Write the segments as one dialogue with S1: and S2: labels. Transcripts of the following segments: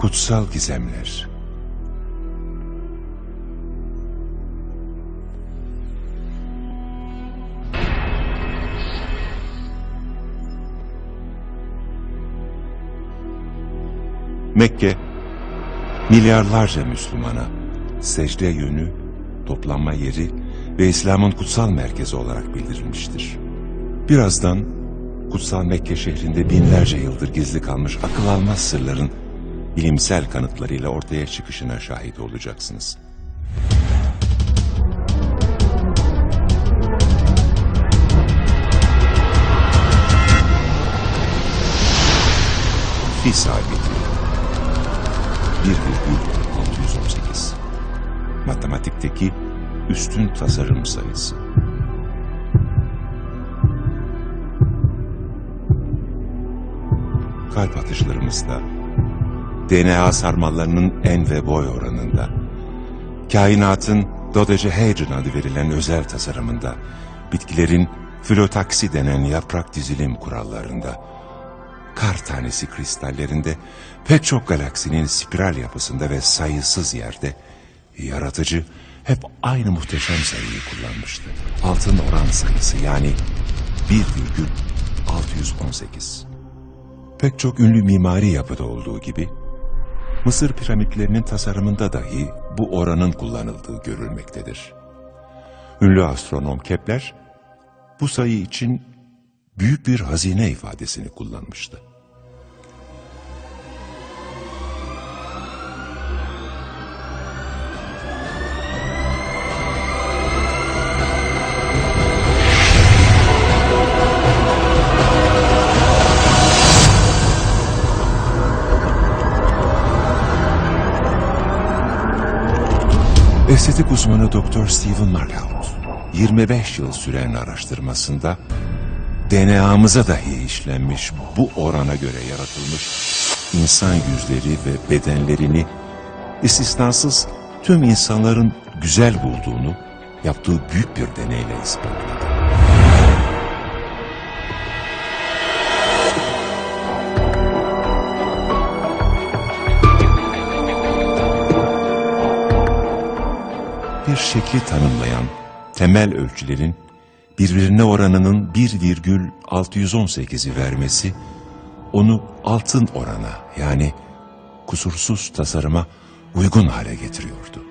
S1: Kutsal Gizemler Mekke, milyarlarca Müslümana secde yönü, toplanma yeri ve İslam'ın kutsal merkezi olarak bildirilmiştir. Birazdan kutsal Mekke şehrinde binlerce yıldır gizli kalmış akıl almaz sırların bilimsel kanıtlarıyla ortaya çıkışına şahit olacaksınız. Fi sabiti 1,618 Matematikteki üstün tasarım sayısı. Kalp atışlarımızda, DNA sarmallarının en ve boy oranında, kainatın dodecahedron adı verilen özel tasarımında, bitkilerin filotaksi denen yaprak dizilim kurallarında, kar tanesi kristallerinde, pek çok galaksinin spiral yapısında ve sayısız yerde, yaratıcı hep aynı muhteşem sayıyı kullanmıştı. Altın oran sayısı yani 1,618. Pek çok ünlü mimari yapıda olduğu gibi, Mısır piramitlerinin tasarımında dahi bu oranın kullanıldığı görülmektedir. Ünlü astronom Kepler, bu sayı için büyük bir hazine ifadesini kullanmıştı. Estetik uzmanı Dr. Stephen Markout, 25 yıl süren araştırmasında DNA'mıza dahi işlenmiş bu orana göre yaratılmış insan yüzleri ve bedenlerini istisnasız tüm insanların güzel bulduğunu yaptığı büyük bir deneyle ispatladı. Bir şekli tanımlayan temel ölçülerin birbirine oranının 1,618'i vermesi onu altın orana yani kusursuz tasarıma uygun hale getiriyordu.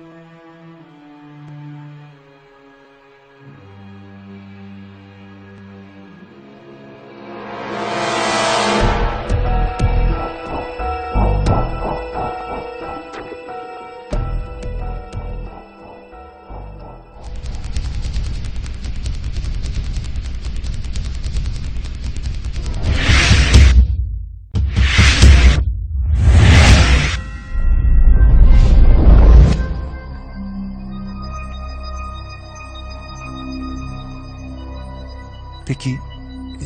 S1: Peki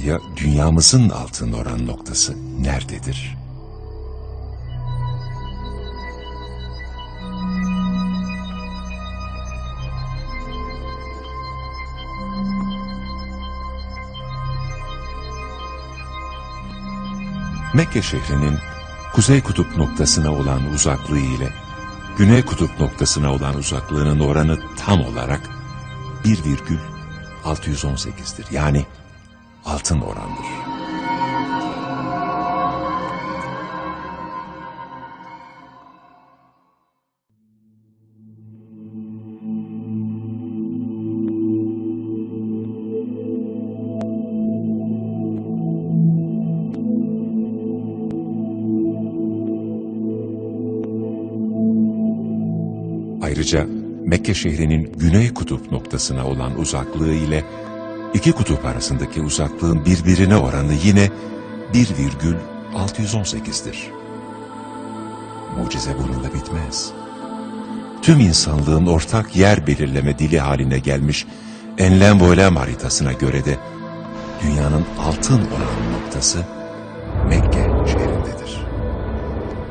S1: ya dünyamızın altın oran noktası nerededir? Mekke şehrinin kuzey kutup noktasına olan uzaklığı ile güney kutup noktasına olan uzaklığının oranı tam olarak 1,618'dir. Yani altın orandır. Ayrıca Mekke şehrinin güney kutup noktasına olan uzaklığı ile iki kutup arasındaki uzaklığın birbirine oranı yine 1,618'dir. Mucize bununla bitmez. Tüm insanlığın ortak yer belirleme dili haline gelmiş enlem boylem haritasına göre de dünyanın altın oran noktası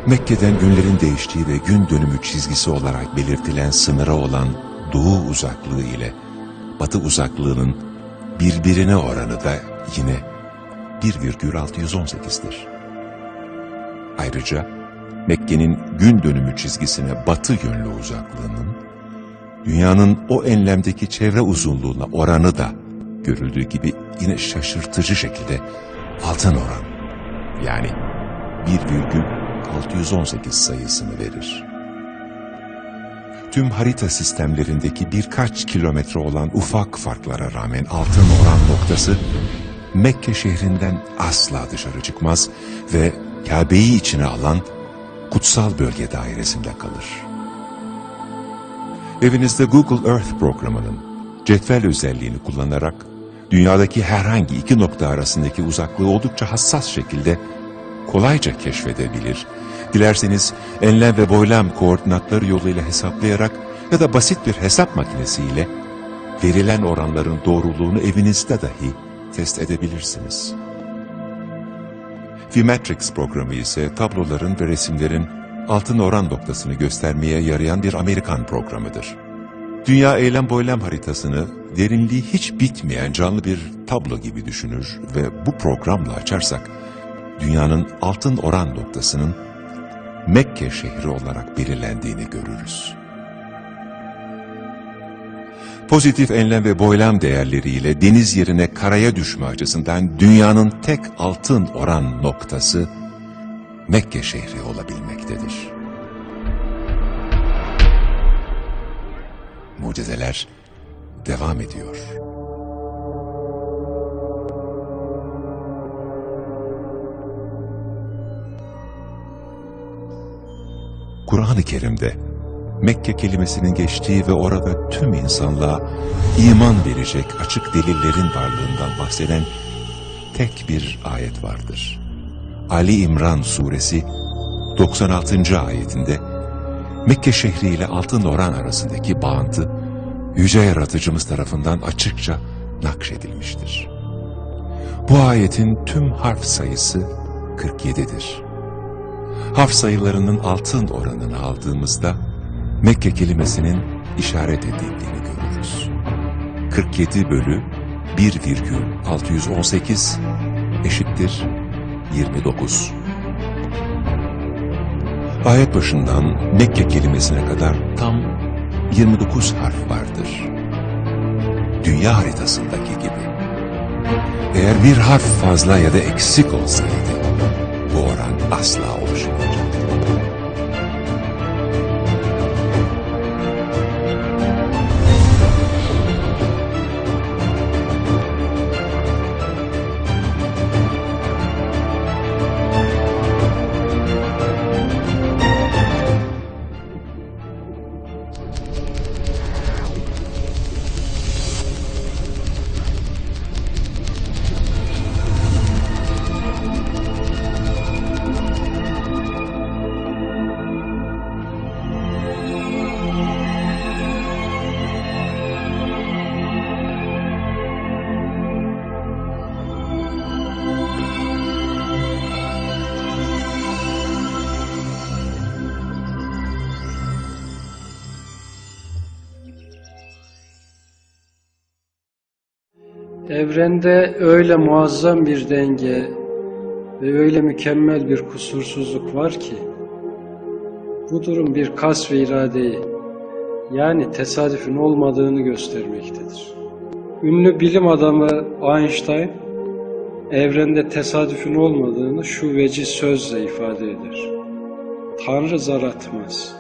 S1: Mekke'den günlerin değiştiği ve gün dönümü çizgisi olarak belirtilen sınıra olan doğu uzaklığı ile batı uzaklığının birbirine oranı da yine 1,618'dir. Ayrıca Mekke'nin gün dönümü çizgisine batı yönlü uzaklığının, dünyanın o enlemdeki çevre uzunluğuna oranı da görüldüğü gibi yine şaşırtıcı şekilde altın oran. Yani 1,618 sayısını verir. Tüm harita sistemlerindeki birkaç kilometre olan ufak farklara rağmen altın oran noktası Mekke şehrinden asla dışarı çıkmaz ve Kabe'yi içine alan kutsal bölge dairesinde kalır. Evinizde Google Earth programının cetvel özelliğini kullanarak dünyadaki herhangi iki nokta arasındaki uzaklığı oldukça hassas şekilde kolayca keşfedebilir. Dilerseniz enlem ve boylam koordinatları yoluyla hesaplayarak ya da basit bir hesap makinesiyle verilen oranların doğruluğunu evinizde dahi test edebilirsiniz. Vimatrix programı ise tabloların ve resimlerin altın oran noktasını göstermeye yarayan bir Amerikan programıdır. Dünya eylem boylam haritasını derinliği hiç bitmeyen canlı bir tablo gibi düşünür ve bu programla açarsak dünyanın altın oran noktasının Mekke şehri olarak belirlendiğini görürüz. Pozitif enlem ve boylam değerleriyle deniz yerine karaya düşme açısından dünyanın tek altın oran noktası Mekke şehri olabilmektedir. Mucizeler devam ediyor. Kur'an-ı Kerim'de Mekke kelimesinin geçtiği ve orada tüm insanlığa iman verecek açık delillerin varlığından bahseden tek bir ayet vardır. Ali İmran suresi 96. ayetinde Mekke şehri ile altın oran arasındaki bağıntı yüce yaratıcımız tarafından açıkça nakşedilmiştir. Bu ayetin tüm harf sayısı 47'dir. Harf sayılarının altın oranını aldığımızda Mekke kelimesinin işaret edildiğini görürüz. 47 bölü 1,618 eşittir 29. Ayet başından Mekke kelimesine kadar tam 29 harf vardır. Dünya haritasındaki gibi. Eğer bir harf fazla ya da eksik olsaydı oran asla
S2: Evrende öyle muazzam bir denge ve öyle mükemmel bir kusursuzluk var ki bu durum bir kas ve iradeyi yani tesadüfün olmadığını göstermektedir. Ünlü bilim adamı Einstein evrende tesadüfün olmadığını şu veci sözle ifade eder. Tanrı zar atmaz.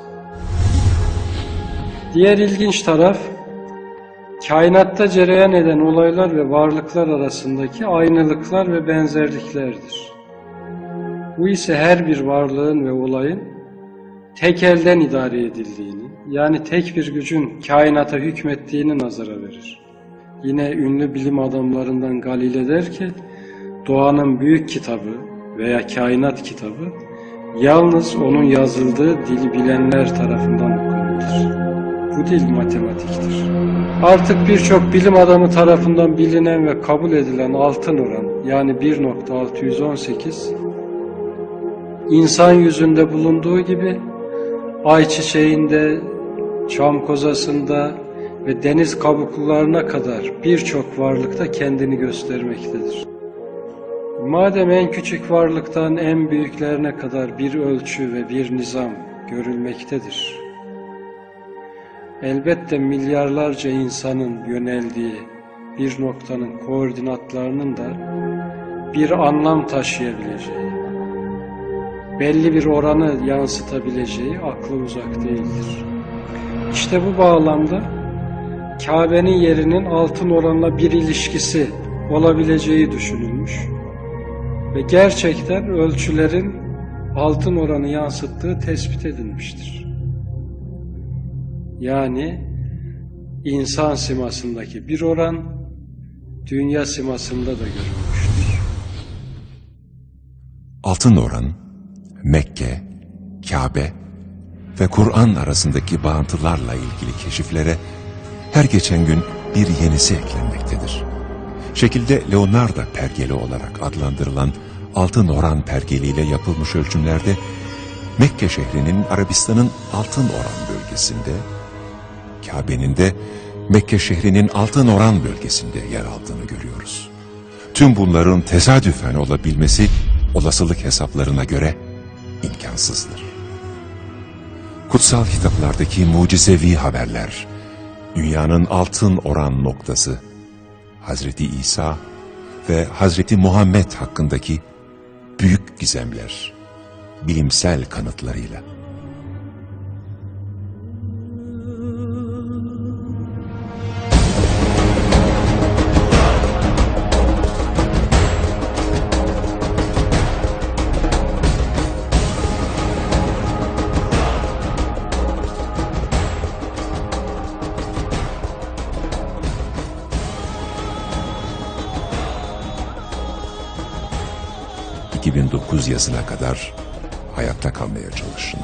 S2: Diğer ilginç taraf Kainatta cereyan eden olaylar ve varlıklar arasındaki aynılıklar ve benzerliklerdir. Bu ise her bir varlığın ve olayın tek elden idare edildiğini, yani tek bir gücün kainata hükmettiğini nazara verir. Yine ünlü bilim adamlarından Galile der ki, doğanın büyük kitabı veya kainat kitabı, yalnız onun yazıldığı dili bilenler tarafından okunabilir. Bu dil matematiktir. Artık birçok bilim adamı tarafından bilinen ve kabul edilen altın oran yani 1.618 insan yüzünde bulunduğu gibi ay çiçeğinde, çam kozasında ve deniz kabuklarına kadar birçok varlıkta kendini göstermektedir. Madem en küçük varlıktan en büyüklerine kadar bir ölçü ve bir nizam görülmektedir. Elbette milyarlarca insanın yöneldiği bir noktanın koordinatlarının da bir anlam taşıyabileceği, belli bir oranı yansıtabileceği akla uzak değildir. İşte bu bağlamda Kabe'nin yerinin altın oranla bir ilişkisi olabileceği düşünülmüş ve gerçekten ölçülerin altın oranı yansıttığı tespit edilmiştir. Yani insan simasındaki bir oran dünya simasında da görülmüştür.
S1: Altın oran, Mekke, Kabe ve Kur'an arasındaki bağıntılarla ilgili keşiflere her geçen gün bir yenisi eklenmektedir. Şekilde Leonardo pergeli olarak adlandırılan altın oran pergeliyle yapılmış ölçümlerde Mekke şehrinin Arabistan'ın altın oran bölgesinde, Kabe'nin de Mekke şehrinin altın oran bölgesinde yer aldığını görüyoruz. Tüm bunların tesadüfen olabilmesi olasılık hesaplarına göre imkansızdır. Kutsal kitaplardaki mucizevi haberler, dünyanın altın oran noktası, Hazreti İsa ve Hazreti Muhammed hakkındaki büyük gizemler, bilimsel kanıtlarıyla. Yazına kadar hayatta kalmaya çalışın.